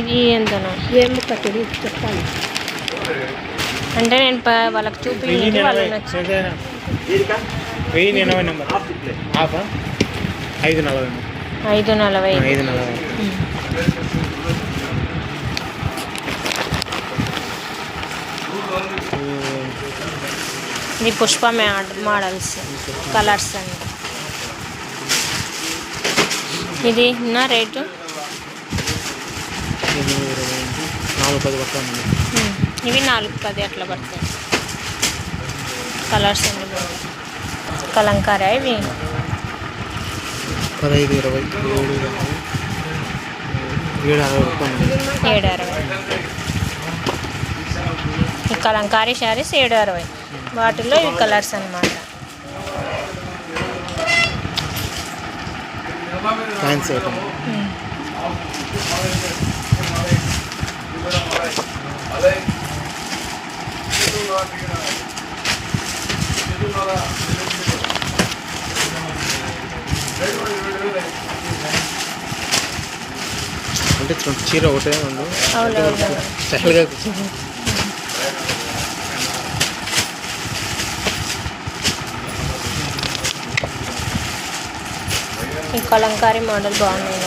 ఇది ఎంతనో? ఏం ముక్క తెలియదు చెప్పాలి. అంటే నేను ప- వాళ్ళకి చూపించి? వెయ్యి ఎనభై నెంబర్. హాఫా ఐదు నలభై ఐదు నలభై. ఐదు నలభై. ఇది పుష్ప మోడల్స్ కలర్స్ అండి. ఇది నా రేటు ఇది ఇరవై ఐదు, నాలుగు పది పడుతుంది. ఇవి నాలుగు పది అట్లా పడతాయి. కలర్స్. కలంకారా ఇవి? పదహైదు ఇరవై ఏడు ఏడు అరవై ఏడు అరవై. ఈ కలంకారీ శారీస్ ఏడు అరవై. వాటిల్లో ఇవి కలర్స్ అన్నమాట. అంటే చీర ఒకటే ఉంది స్టైల్గా కూర్చొని ఈ కలంకారీ మోడల్ బాగున్నాయి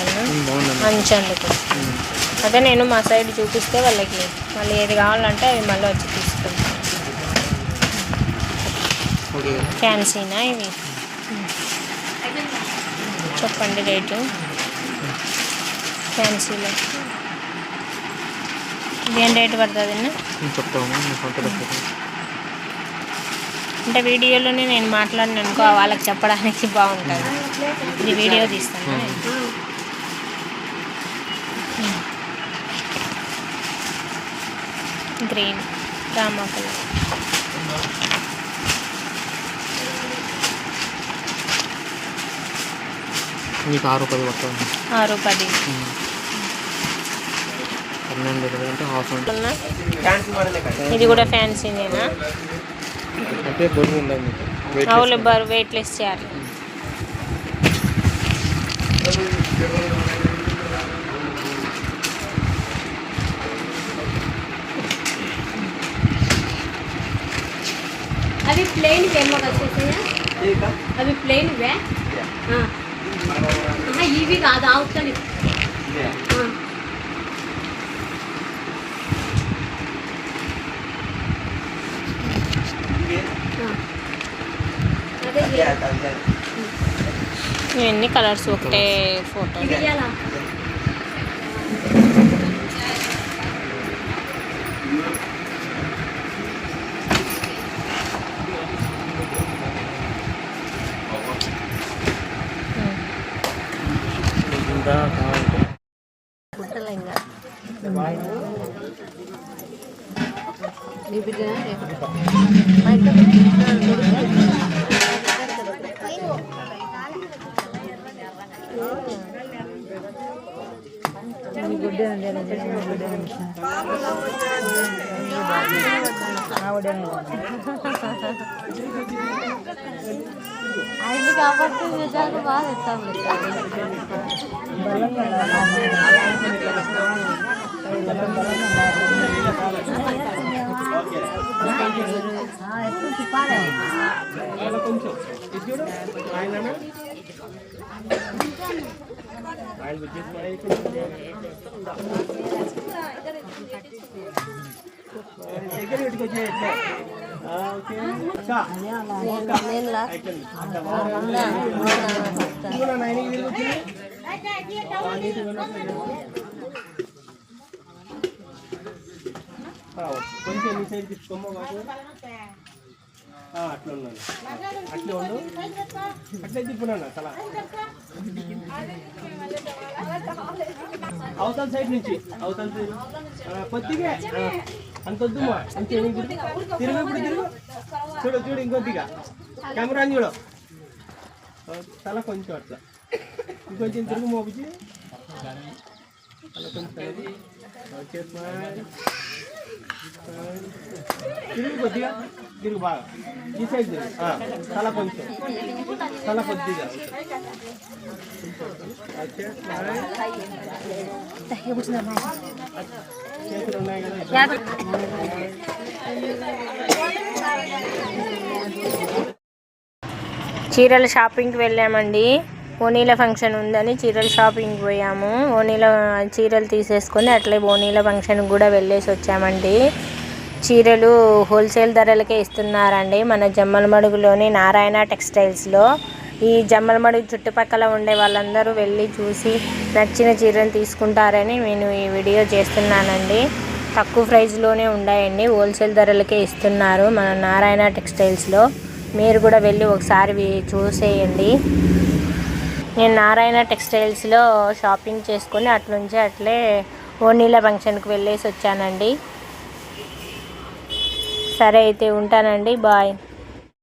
మంచందుకు ఉమ్. అదే నేను మా సైడ్ చూపిస్తే వాళ్ళకి మళ్ళీ ఏది కావాలంటే అవి మళ్ళీ వచ్చి తీసుకుంటాను ఓకే. ఫ్యాన్సీనా ఇవి? చెప్పండి రేటు. ఫ్యాన్సీలో. ఇది ఏం రేటు పడుతుంది అంటే వీడియోలోనే నేను మాట్లాడిన అనుకో వాళ్ళకి చెప్పడానికి బాగుంటుంది. ఇది వీడియో తీస్తాను. గ్రీన్ రామా కలర్ మీకు ఆరు పది పడుతుంది ఆరు పది. పన్నెండు ఇరవై అంటే హాఫ్ ఉన్నా? ఇది కూడా ఫ్యాన్సీనేనా అంటే బరువు ఉండదు మీకు? వెయిట్ అవును బరు వెయిట్లెస్ చేయాలి అవి ప్లెయిన్ ఏమో వచ్చేసాయా అవి ప్లెయిన్ ఇవే ఆ. ఆహా, ఇవి కాదు అవుతాయి అదే ఇవన్నీ కలర్స్ ఒకటే ఫోటో నీ ఆయన కాబట్టి నిజాలు బాగా ఇస్తాం ఆయన కొంచెం ఇచ్చాడు ఆయన ఆయన దగ్గర పెట్టుకొచ్చే నీళ్ళు ఈ సైడ్ తీసుకోమో బాబు. అట్లా ఉన్నాను అట్లే ఉండు. అట్లే తిప్పున్నాను తల అవతల సైడ్ నుంచి అవతల సైడ్ కొద్దిగా. అంత వద్దుమా అంతే వెనక్కి తిరుగు? ఇప్పుడు తిరుగు? చూడు చూడు ఇంకొద్దిగా. కెమెరా చూడు. తల కొంచెం అట్లా. ఇంకొంచెం తిరుగు మోపించి తల కొంచెం చేస్తున్నా తిరుగు కొద్దిగా తిరుగు బాగా. ఈ సైడ్ తల కొంచెం. తల కొద్దిగా. చేతులు ఉన్నాయి కదా చీరల షాపింగ్కి వెళ్ళామండి. ఓనీల ఫంక్షన్ ఉందని చీరల షాపింగ్కి పోయాము. ఓనీల చీరలు తీసేసుకొని అట్లే ఓనీల ఫంక్షన్కి కూడా వెళ్ళేసి వచ్చామండి. చీరలు హోల్సేల్ ధరలకే ఇస్తున్నారండి. మన జమ్మలమడుగులోని నారాయణ టెక్స్టైల్స్లో. ఈ జమ్మలమడుగు చుట్టుపక్కల ఉండే వాళ్ళందరూ వెళ్ళి చూసి నచ్చిన చీరలు తీసుకుంటారని నేను ఈ వీడియో చేస్తున్నానండి. తక్కువ ప్రైస్లోనే ఉన్నాయండి. హోల్సేల్ ధరలకే ఇస్తున్నారు మన నారాయణ టెక్స్టైల్స్లో. మీరు కూడా వెళ్ళి ఒకసారి చూసేయండి. నేను నారాయణ టెక్స్టైల్స్లో షాపింగ్ చేసుకొని అట్లుంచి అట్లే ఓనీల ఫంక్షన్కి వెళ్ళేసి వచ్చానండి సరే అయితే ఉంటానండి బాయ్.